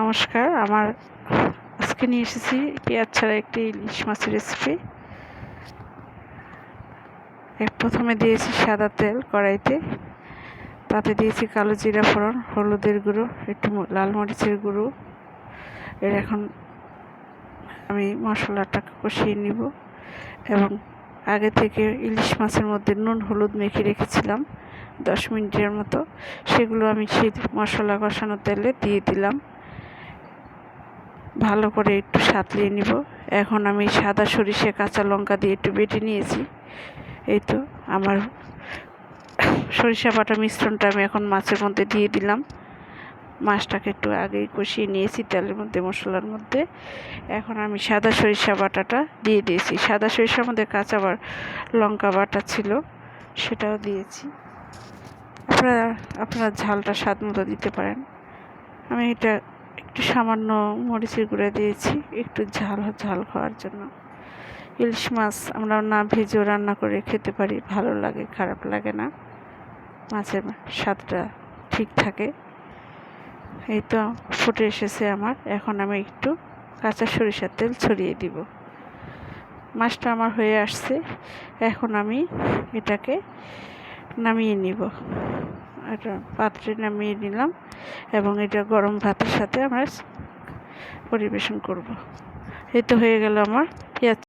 নমস্কার, আমার আজকে নিয়ে এসেছি পেঁয়াজ ছাড়া একটি ইলিশ মাছের রেসিপি প্রথমে দিয়েছি সাদা তেল কড়াইতে, তাতে দিয়েছি কালো জিরা ফোড়ন, হলুদের গুঁড়ো, একটু লাল মরিচের গুঁড়ো। এর এখন আমি মশলাটা কষিয়ে নিব এবং আগে থেকে ইলিশ মাছের মধ্যে নুন, হলুদ মেখে রেখেছিলাম, দশ মিনিটের মতো। সেগুলো আমি সেই মশলা কষানো তেলে দিয়ে দিলাম। ভালো করে একটু সাঁতলিয়ে নিব। এখন আমি সাদা সরিষে, কাঁচা লঙ্কা দিয়ে একটু বেটে নিয়েছি। এই তো আমার সরিষা বাটা মিশ্রণটা আমি এখন মাছের মধ্যে দিয়ে দিলাম। মাছটাকে একটু আগেই কষিয়ে নিয়েছি তেলের মধ্যে, মশলার মধ্যে। এখন আমি সাদা সরিষা বাটাটা দিয়ে দিয়েছি। সাদা সরিষার মধ্যে কাঁচা বা লঙ্কা বাটা ছিল, সেটাও দিয়েছি। আপনারা আপনারা ঝালটা স্বাদ মতো দিতে পারেন। আমি এটা একটু সামান্য মরিচের গুঁড়া দিয়েছি, একটু ঝাল ঝাল খাওয়ার জন্য। ইলিশ মাছ আমরা না ভেজেও রান্না করে খেতে পারি, ভালো লাগে, খারাপ লাগে না। মাছের স্বাদটা ঠিক থাকে। এই তো ফুটে এসেছে আমার, এখন আমি একটু কাঁচা সরিষার তেল ছড়িয়ে দিব। মাছটা আমার হয়ে আসছে, এখন আমি এটাকে নামিয়ে নিব। একটা পাত্রে নামিয়ে নিলাম এবং এটা গরম ভাতের সাথে আমরা পরিবেশন করব। এই তো হয়ে গেল আমার পেঁয়াজ